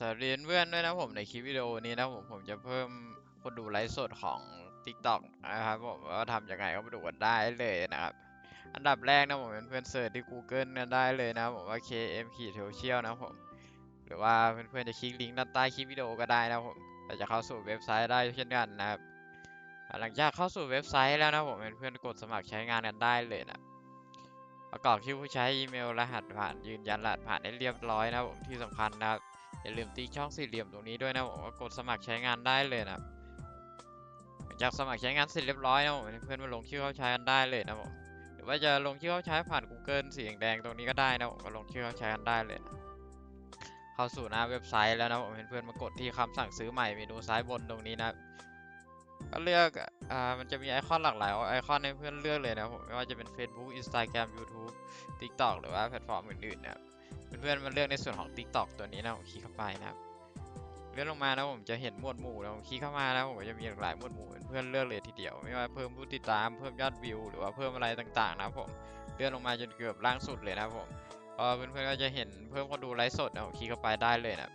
สวัสดีเพื่อนด้วยนะผมในคลิปวิดีโอนี้นะผมผมจะเพิ่มคนดูไลฟ์สดของ TikTok นะครับผมว่าทำยังไงก็มาดูกันได้เลยนะครับ อันดับแรกนะผมเป็นเพื่อนเสิร์ชที่ Google กันได้เลยนะผมว่า KM ขีดโซเชียลนะผม หรือว่าเพื่อนๆจะคลิกลิงก์ด้านใต้คลิปวิดีโอก็ได้นะผมแต่จะเข้าสู่เว็บไซต์ได้เช่นกันนะครับ หลังจากเข้าสู่เว็บไซต์แล้วนะผมเพื่อนๆกดสมัครใช้งานกันได้เลยนะประกอบชื่อผู้ใช้อีเมลรหัสผ่านยืนยันรหัสผ่านให้เรียบร้อยนะผมที่สำคัญนะครับ อย่าลืมติ๊กช่องสี่เหลี่ยมตรงนี้ด้วยนะผมว่ากดสมัครใช้งานได้เลยนะครับหลังจากสมัครใช้งานเสร็จเรียบร้อยนะผมเพื่อนมาลงชื่อเข้าใช้กันได้เลยนะผมหรือว่าจะลงชื่อเข้าใช้ผ่าน Google สีแดงตรงนี้ก็ได้นะผมก็ลงชื่อเข้าใช้กันได้เลยนะเข้าสู่หน้าเว็บไซต์แล้วนะผมเพื่อนมากดที่คำสั่งซื้อใหม่เมนูซ้ายบนตรงนี้นะก็เลือกอ่ามันจะมีไอคอนหลากหลายไอคอนให้เพื่อนเลือกเลยนะผมไม่ว่าจะเป็น Facebook Instagram YouTube TikTok หรือว่าแพลตฟอร์มอื่นๆนะครับ เพื่อนๆมาเลือกในส่วนของ TikTok ตัวนี้นะผมคลิกเข้าไปนะครับเลื่อนลงมานะผมจะเห็นหมวดหมู่นะผมคลิกเข้ามาแล้วผมจะมีหลากหลายหมวดหมู่เพื่อนๆเลือกเลยทีเดียว ไม่ว่าเพิ่มผู้ติดตามเพิ่มยอดวิว หรือว่าเพิ่มอะไรต่างๆ นะครับผมเลื่อนลงมาจนเกือบล่างสุดเลยนะผมพอเพื่อนๆก็จะเห็นเพิ่มคนดูไลฟ์สดนะผมคลิกเข้าไปได้เลยนะ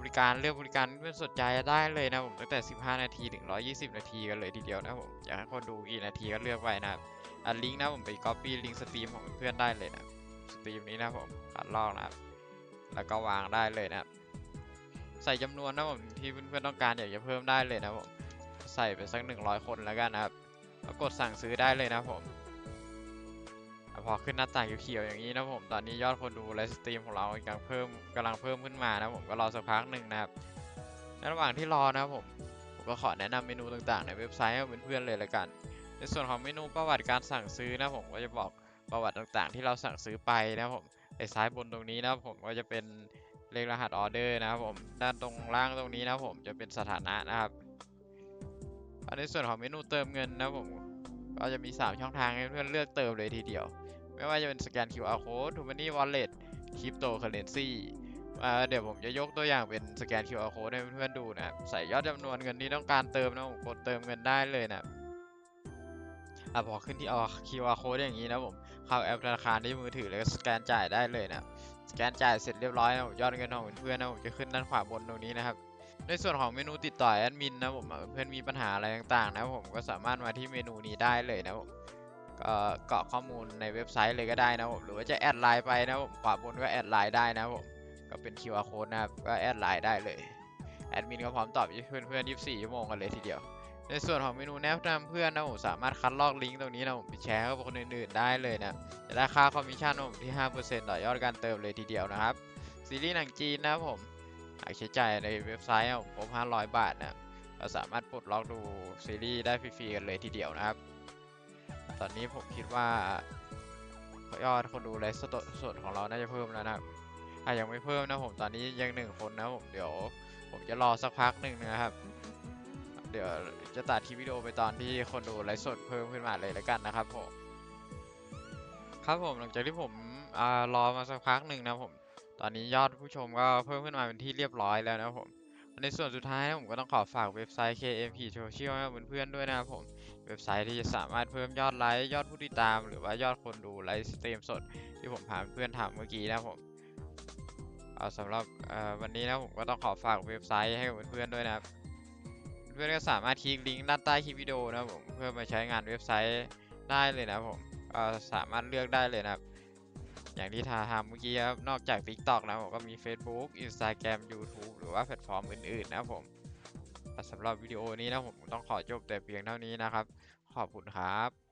บริการเลือกบริการเพื่อนสนใจได้เลยนะผมตั้งแต่ 15 นาทีถึง 120 นาทีกันเลยทีเดียวนะผมอยากให้คนดูกี่นาทีก็เลือกไว้นะครับอันลิงก์นะผมไป copy ลิงก์สตรีมของเพื่อนๆได้เลยนะ สตรีมนี้นะผมตัดลอกนะครับ แล้วก็วางได้เลยนะครับ ใส่จำนวนนะผมที่เพื่อนๆต้องการอยากจะเพิ่มได้เลยนะผมใส่ไปสัก100คนแล้วกันนะครับแล้วกดสั่งซื้อได้เลยนะผมพอขึ้นหน้าต่างเขียวๆอย่างนี้นะผม ตอนนี้ยอดคนดูไลฟ์สตรีมของเรากำลังเพิ่มกำลังเพิ่มขึ้นมานะผมก็รอสักพักหนึ่งนะครับ ในระหว่างที่รอนะผม ผมก็ขอแนะนำเมนูต่างๆ ในเว็บไซต์ให้เพื่อนๆเลยละกัน ในส่วนของเมนูประวัติการสั่งซื้อนะผมก็จะบอก ประวัติต่างๆ ที่เราสั่งซื้อไปนะครับผมไอ้ซ้ายบนตรงนี้นะครับผมก็จะเป็นเลขรหัสออเดอร์นะครับผมด้านตรงล่างตรงนี้นะครับผมจะเป็นสถานะนะครับอันในส่วนของเมนูเติมเงินนะครับผมก็จะมี 3 ช่องทางให้เพื่อนเลือกเติมเลยทีเดียว ไม่ว่าจะเป็นสแกน QR code t o m o n e y Wallet Cryptocurrency เดี๋ยวผมจะยกตัวอย่างเป็นสแกน QR code ให้เพื่อนๆดูนะครับใส่ยอดจำนวนเงินที่ต้องการเติมนะผมกดเติมเงินได้เลยนะครับ อะพอขึ้นที่เอา QR code อย่างนี้นะผมเข้าแอปธนาคารที่มือถือแล้วก็สแกนจ่ายได้เลยนะสแกนจ่ายเสร็จเรียบร้อยนะผมยอดเงินของเพื่อนนะผมจะขึ้นด้านขวาบนตรงนี้นะครับในส่วนของเมนูติดต่อแอดมินนะผมเพื่อนมีปัญหาอะไรต่างๆ นะผมก็สามารถมาที่เมนูนี้ได้เลยนะผมก็เกาะข้อมูลในเว็บไซต์เลยก็ได้นะผมหรือว่าจะแอดไลน์ไปนะผมขวาบนก็แอดไลน์ได้นะผมก็เป็น QR code นะครับก็แอดไลน์ได้เลยแอดมินก็พร้อมตอบเพื่อนๆ24ชั่วโมงกันเลยทีเดียว ในส่วนของเมนูแนะนำเพื่อนนะผมสามารถคัดลอกลิงก์ตรงนี้นะผมไปแชร์กับคนอื่นๆได้เลยนะจะได้ค่าคอมมิชชั่นของผมที่ 5%ต่อยอดการเติมเลยทีเดียวนะครับ ซีรีส์หนังจีนนะผมหากใช้จ่ายในเว็บไซต์ของผม500 บาทนะเราสามารถปลดล็อกดูซีรีส์ได้ฟรีๆกันเลยทีเดียวนะครับ ตอนนี้ผมคิดว่ายอดคนดูไลฟ์สดสดของเราน่าจะเพิ่มแล้วนะครับถ้ายังไม่เพิ่มนะผมตอนนี้ยังหนึ่งคนนะผมเดี๋ยว ผมจะรอสักพักหนึ่งนะครับ เดี๋ยวจะตัดคลิปวิดีโอไปตอนที่คนดูไลฟ์สดเพิ่มขึ้นมาเลยแล้วกันนะครับผม ครับผมหลังจากที่ผมอรอมาสักพักหนึ่งนะผม ตอนนี้ยอดผู้ชมก็เพิ่มขึ้นมาเป็นที่เรียบร้อยแล้วนะผมในส่วนสุดท้ายผมก็ต้องขอฝากเว็บไซต์ KMP Social ให้เพื่อนๆด้วยนะครับผม เว็บไซต์ที่จะสามารถเพิ่มยอดไลค์ยอดผู้ติดตาม หรือว่ายอดคนดูไลฟ์สตรีมสด ที่ผมพาเพื่อนทำเมื่อกี้นะครับผมสำหรับวันนี้นะผมก็ต้องขอฝากเว็บไซต์ให้กับเพื่อนๆด้วยนะครับ เพื่อนๆก็สามารถคลิกลิงก์ด้านใต้คลิปวิดีโอนะครับผมเพื่อมาใช้งานเว็บไซต์ได้เลยนะผมก็สามารถเลือกได้เลยนะครับ อย่างที่ทาทำเมื่อกี้ครับนอกจาก TikTok นะผมก็มี Facebook Instagram YouTube หรือว่าแพลตฟอร์มอื่นๆนะผมสำหรับวิดีโอนี้นะผมต้องขอจบแต่เพียงเท่านี้นะครับ ขอบคุณครับ